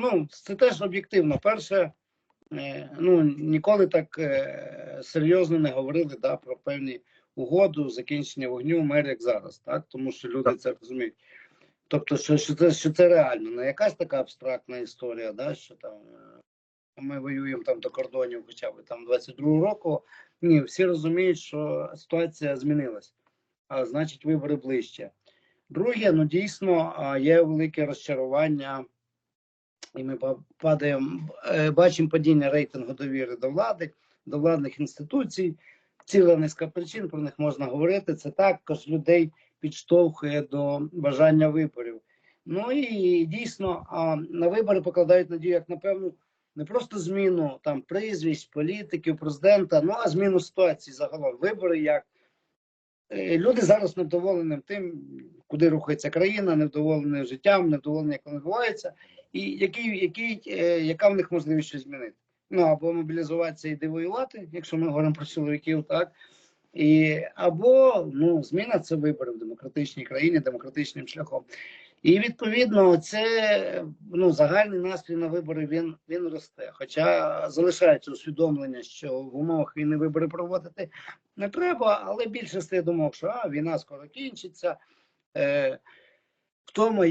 ну це теж об'єктивно. Перше, е, ну ніколи так е, серйозно не говорили да, про певні угоду, закінчення вогню в мері, як зараз, так тому що люди це розуміють. Тобто, що, що це що це реально, не якась така абстрактна історія, да, що там е, ми воюємо там до кордонів, хоча б там 22 року. Ні, всі розуміють, що ситуація змінилась, а значить, вибори ближче. Друге, ну дійсно є велике розчарування, і ми па- падаємо, е, бачимо падіння рейтингу довіри до влади, до владних інституцій. Ціла низка причин про них можна говорити. Це також людей підштовхує до бажання виборів. Ну і дійсно а, на вибори покладають надію, як на певну не просто зміну там прізвищ, політиків, президента, ну а зміну ситуації загалом. Вибори як Е, люди зараз невдоволені тим, куди рухається країна, невдоволені життям, невдоволені, як воно відбувається, і який, який, е, яка в них можливість щось змінити. Ну або мобілізуватися і девоювати, якщо ми говоримо про чоловіків, так і або ну зміна це вибори в демократичній країні, демократичним шляхом. І відповідно, це ну загальний настрій на вибори він він росте. Хоча залишається усвідомлення, що в умовах війни вибори проводити не треба, але більшість я думав, що а, війна скоро кінчиться. Е, в тому